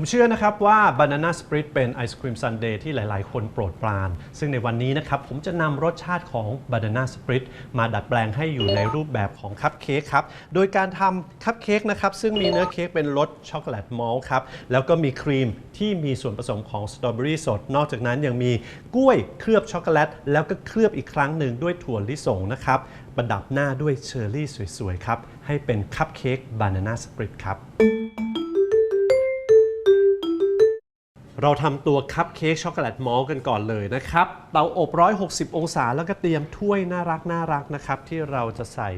ผมเชื่อนะครับว่า Banana Split เป็นไอศครีมซันเดย์ที่หลาย ๆ คนโปรดปราน ซึ่งในวันนี้นะครับผมจะนำรสชาติของ Banana Split มาดัดแปลงให้อยู่ในรูปแบบของคัพเค้กครับ โดยการทำคัพเค้กนะครับซึ่งมีเนื้อเค้กเป็นรสช็อกโกแลตมอลต์ครับ แล้วก็มีครีมที่มีส่วนผสมของสตรอเบอรี่สด นอกจากนั้นยังมีกล้วยเคลือบช็อกโกแลต แล้วก็เคลือบอีกครั้งหนึ่งด้วยถั่วลิสงนะครับประดับหน้าด้วยเชอร์รี่สวย ๆ ครับ ให้เป็นคัพเค้ก Banana Split ครับ เราทำตัวคัพเค้กช็อกโกแลตมอลกันก่อนเลยนะครับ เตาอบ 160 องศาแล้วก็เตรียมถ้วยน่ารักน่ารักนะครับ ที่เราจะใส่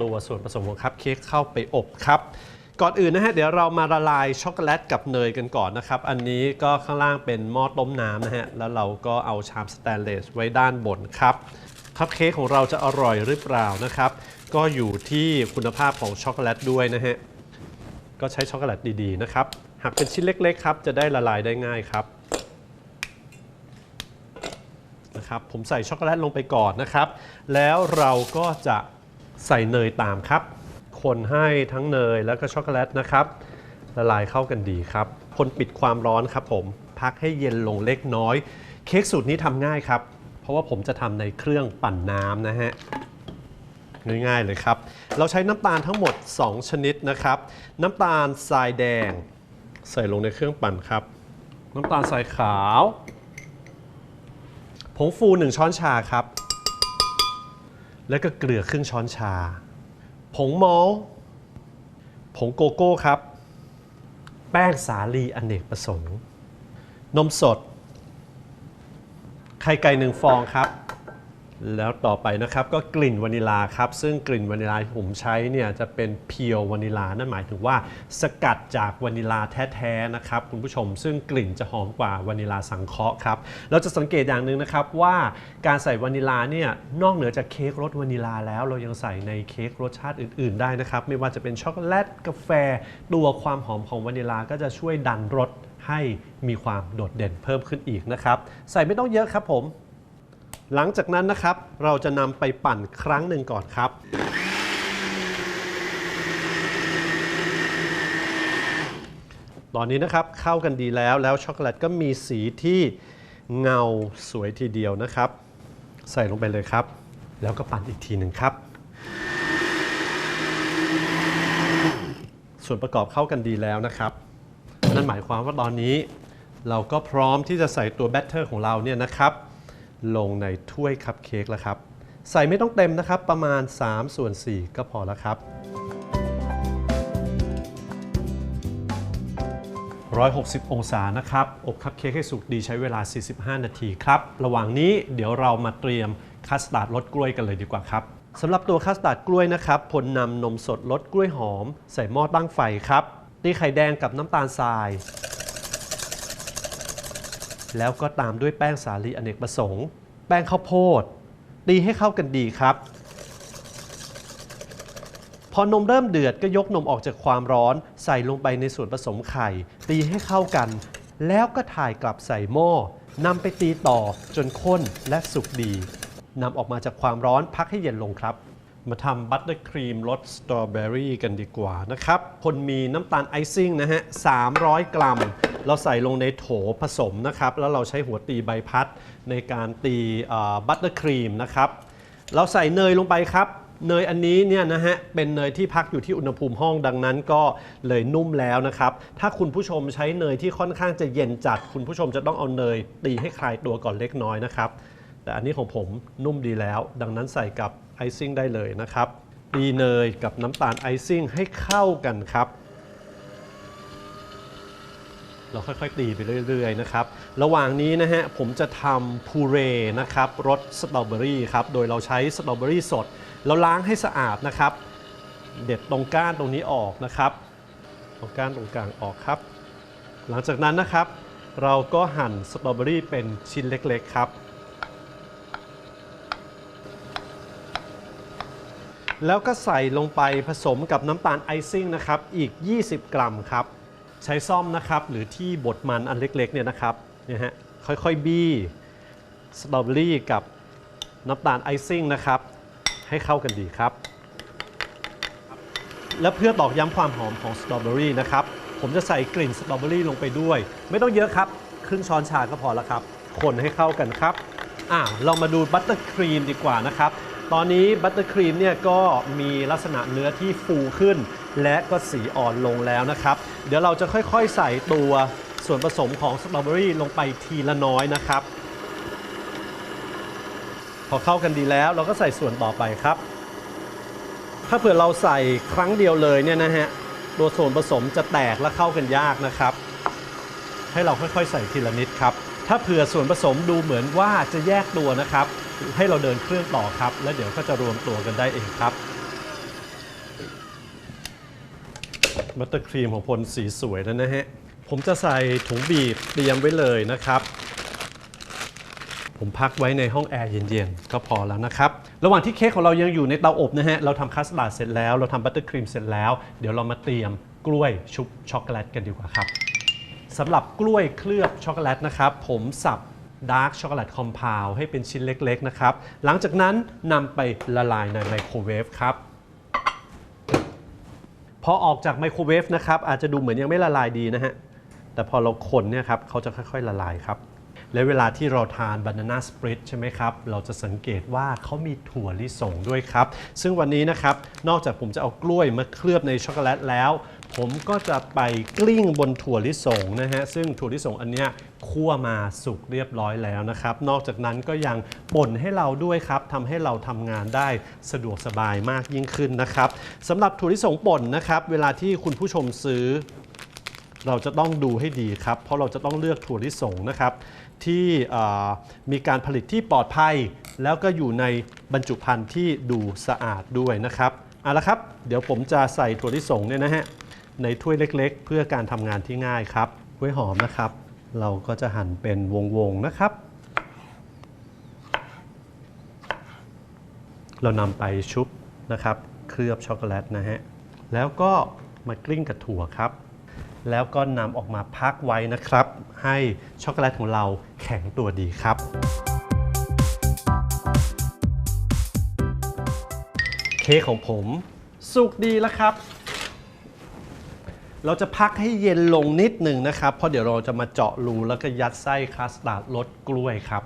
ตัวส่วนผสมของคัพเค้กเข้าไปอบครับ ก่อนอื่นนะฮะเดี๋ยวเรามาละลายช็อกโกแลตกับเนยกันก่อนนะครับ อันนี้ก็ข้างล่างเป็นหม้อต้มน้ำนะฮะแล้วเราก็เอาชามสแตนเลสไว้ด้านบนครับคัพเค้กของเราจะอร่อยหรือเปล่านะครับ ก็อยู่ที่คุณภาพของช็อกโกแลตด้วยนะฮะก็ใช้ช็อกโกแลตดีๆนะครับ หักเป็นชิ้นเล็ก ๆ ครับ จะได้ละลายได้ง่ายครับนะครับ ผมใส่ช็อกโกแลตลงไปก่อนนะครับ แล้วเราก็จะใส่เนยตามครับ คนให้ทั้งเนยแล้วก็ช็อกโกแลตนะครับ ละลายเข้ากันดีครับ คนปิดความร้อนครับผมพักให้เย็นลงเล็กน้อย เค้กสูตรนี้ทำง่ายครับ เพราะว่าผมจะทำในเครื่องปั่นน้ำนะฮะง่ายๆเลยครับ เราใช้น้ำตาลทั้งหมด 2 ชนิดนะครับ น้ำตาลทรายแดง ใส่ลงในเครื่องปั่นครับ น้ำตาลทรายขาวผงฟู 1 ช้อนชาครับ แล้วก็เกลือครึ่งช้อนชา ผงมอลต์ผงโกโก้ครับ แป้งสาลีอเนกประสงค์ นมสด ไข่ไก่หนึ่งฟองครับ แล้วต่อไปนะครับก็กลิ่นวานิลาครับ ซึ่งกลิ่นวานิลาที่ผมใช้เนี่ยจะเป็นเพียววานิลานั่นหมายถึงว่าสกัดจากวานิลาแท้ๆนะครับคุณผู้ชม ซึ่งกลิ่นจะหอมกว่าวานิลาสังเคราะห์ครับเราจะสังเกตอย่างหนึ่งนะครับว่าการใส่วานิลาเนี่ยนอกเหนือจากเค้กรสวานิลาแล้ว เรายังใส่ในเค้กรสชาติอื่น ๆ ได้นะครับไม่ว่าจะเป็นช็อกโกแลตกาแฟตัวความหอมของวานิลาก็จะช่วยดันรสให้มีความโดดเด่นเพิ่มขึ้นอีกนะครับใส่ไม่ต้องเยอะครับผม หลังจากนั้นนะครับ เราจะนำไปปั่นครั้งหนึ่งก่อนครับ ตอนนี้นะครับเข้ากันดีแล้วแล้วช็อกโกแลตก็มีสีที่เงาสวยทีเดียวนะครับ ใส่ลงไปเลยครับ แล้วก็ปั่นอีกทีหนึ่งครับ ส่วนประกอบเข้ากันดีแล้วนะครับ นั่นหมายความว่าตอนนี้ เราก็พร้อมที่จะใส่ตัวแบตเตอร์ของเราเนี่ยนะครับ ลงในถ้วยคัพเค้กแล้วครับ ใส่ไม่ต้องเต็มนะครับ ประมาณ 3 ส่วน 4 ก็พอแล้วครับ 160 องศานะครับ อบคัพเค้กให้สุกดีใช้เวลา 45 นาทีครับ ระหว่างนี้เดี๋ยวเรามาเตรียมคัสตาร์ดรสกล้วยกันเลยดีกว่าครับสำหรับตัวคัสตาร์ดกล้วยนะครับผลนำนมสดรสกล้วยหอม ใส่หม้อตั้งไฟครับตีไข่แดงกับน้ำตาลทราย แล้วก็ตามด้วยแป้งสาลีอเนกประสงค์ แป้งข้าวโพด ตีให้เข้ากันดีครับ พอนมเริ่มเดือดก็ยกนมออกจากความร้อน ใส่ลงไปในส่วนผสมไข่ ตีให้เข้ากัน แล้วก็ถ่ายกลับใส่หม้อนำไปตีต่อจนข้นและสุกดีนำออกมาจากความร้อนพักให้เย็นลงครับ มาทำบัตเตอร์ครีมรสสตรอเบอรี่กันดีกว่านะครับ คนมีน้ำตาลไอซิ่งนะฮะ 300 กรัม เราใส่ลงในโถผสมนะครับ แล้วเราใช้หัวตีใบพัดในการตีบัตเตอร์ครีมนะครับ เราใส่เนยลงไปครับ เนยอันนี้เนี่ยนะฮะ เป็นเนยที่พักอยู่ที่อุณหภูมิห้องดังนั้นก็เลยนุ่มแล้วนะครับ ถ้าคุณผู้ชมใช้เนยที่ค่อนข้างจะเย็นจัด คุณผู้ชมจะต้องเอาเนยตีให้คลายตัวก่อนเล็กน้อยนะครับ แต่อันนี้ของผมนุ่มดีแล้ว ดังนั้นใส่กับไอซิ่งได้เลยนะครับตีเนยกับน้ำตาลไอซิ่งให้เข้ากันครับ เราค่อยๆตีไปเรื่อยๆนะครับ ระหว่างนี้นะฮะผมจะทำพูเรนะครับรสสตรอเบอรี่ครับ โดยเราใช้สตรอเบอรี่สด เราล้างให้สะอาดนะครับ เด็ดตรงก้านตรงนี้ออกนะครับตรงก้านตรงกลางออกครับ หลังจากนั้นนะครับ เราก็หั่นสตรอเบอรี่เป็นชิ้นเล็กๆครับ แล้วก็ใส่ลงไปผสมกับน้ำตาลไอซิ่งนะครับ อีก 20 กรัมครับ ใช้ซ่อมนะครับ หรือที่บดมันอันเล็กๆเนี่ยนะครับนี่ฮะค่อยๆบี้สตรอเบอรี่กับน้ำตาลไอซิ่งนะครับ ให้เข้ากันดีครับ และเพื่อตอกย้ำความหอมของสตรอเบอรี่นะครับผผมจะใส่กลิ่นสตรอเบอรี่ลงไปด้วย ไม่ต้องเยอะครับ ครึ่งช้อนชาก็พอแล้วครับ คนให้เข้ากันครับอ่าเรามาดูบัตเตอร์ครีมดีกว่านะครับ ตอนนี้บัตเตอร์ครีมเนี่ยก็มีลักษณะเนื้อที่ฟูขึ้น และก็สีอ่อนลงแล้วนะครับ เดี๋ยวเราจะค่อยๆใส่ตัวส่วนผสมของสตรอเบอรี่ลงไปทีละน้อยนะครับ พอเข้ากันดีแล้วเราก็ใส่ส่วนต่อไปครับ ถ้าเผื่อเราใส่ครั้งเดียวเลยเนี่ยนะฮะตัวส่วนผสมจะแตกและเข้ากันยากนะครับ ให้เราค่อยๆ ใส่ทีละนิดครับ ถ้าเผื่อส่วนผสมดูเหมือนว่าจะแยกตัวนะครับ ให้เราเดินเครื่องต่อครับ แล้วเดี๋ยวก็จะรวมตัวกันได้เองครับบัตเตอร์ครีมของพลสีสวยแล้วนะฮะ ผมจะใส่ถุงบีบเตรียมไว้เลยนะครับ ผมพักไว้ในห้องแอร์เย็นๆ ก็พอแล้วนะครับ ระหว่างที่เค้กของเรายังอยู่ในเตาอบนะฮะ เราทำคัสตาร์ดเสร็จแล้ว เราทำบัตเตอร์ครีมเสร็จแล้ว เดี๋ยวเรามาเตรียมกล้วยชุบช็อกโกแลตกันดีกว่าครับสำหรับกล้วยเคลือบช็อกโกแลตนะครับ ผมสับ ดาร์กช็อกโกแลตคอมเพลให้เป็นชิ้นเล็กๆนะครับ หลังจากนั้นนำไปละลายในไมโครเวฟครับพอออกจากไมโครเวฟนะครับอาจจะดูเหมือนยังไม่ละลายดีนะฮะ แต่พอเราคนเนี่ยครับเขาจะค่อยๆละลายครับ และเวลาที่เราทานบานาน่าสปริตใช่ไหมครับ เราจะสังเกตว่าเขามีถั่วลิสงด้วยครับ ซึ่งวันนี้นะครับ นอกจากผมจะเอากล้วยมาเคลือบในช็อกโกแลตแล้ว ผมก็จะไปกลิ้งบนถั่วลิสงนะฮะ ซึ่งถั่วลิสงอันเนี้ย คั่วมาสุกเรียบร้อยแล้วนะครับ นอกจากนั้นก็ยังป่นให้เราด้วยครับทำให้เราทำงานได้สะดวกสบายมากยิ่งขึ้นนะครับสำหรับถั่วลิสงป่นนะครับ เวลาที่คุณผู้ชมซื้อ เราจะต้องดูให้ดีครับ เพราะเราจะต้องเลือกถั่วลิสงนะครับที่มีการผลิตที่ปลอดภัย แล้วก็อยู่ในบรรจุภัณฑ์ที่ดูสะอาดด้วยนะครับเอาละครับ เดี๋ยวผมจะใส่ถั่วลิสงเนี่ยนะฮะในถ้วยเล็กๆ เพื่อการทำงานที่ง่ายครับกล้วยหอมนะครับ เราก็จะหั่นเป็นวงๆนะครับ เรานำไปชุบนะครับ เคลือบช็อกโกแลตนะฮะ แล้วก็มากลิ้งกับถั่วครับ แล้วก็นำออกมาพักไว้นะครับ ให้ช็อกโกแลตของเราแข็งตัวดีครับเค้กของผมสุกดีแล้วครับ เราจะพักให้เย็นลงนิดหนึ่งนะครับ เพราะเดี๋ยวเราจะมาเจาะรูแล้วก็ยัดไส้คัสตาร์ดรสกล้วยครับ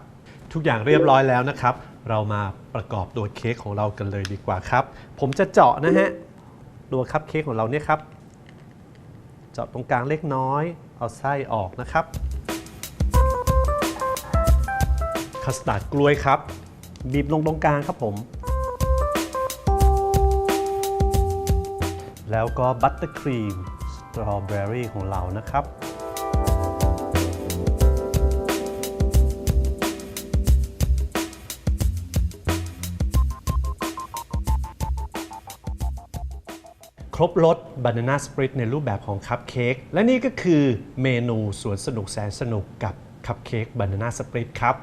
ทุกอย่างเรียบร้อยแล้วนะครับ เรามาประกอบตัวเค้กของเรากันเลยดีกว่าครับ ผมจะเจาะนะฮะตัวคัพเค้กของเราเนี่ยครับ เจาะตรงกลางเล็กน้อย เอาไส้ออกนะครับคัสตาร์ดกล้วยครับบีบลงตรงกลางครับผม แล้วก็บัตเตอร์ครีม ตรอเบอรี่ของเรานะครับครบรสบานาน่าสปริตในรูปแบบของคัพเค้กและนี่ก็คือเมนูสวนสนุกแสนสนุกกับคัพเค้กบานาน่าสปริตครับ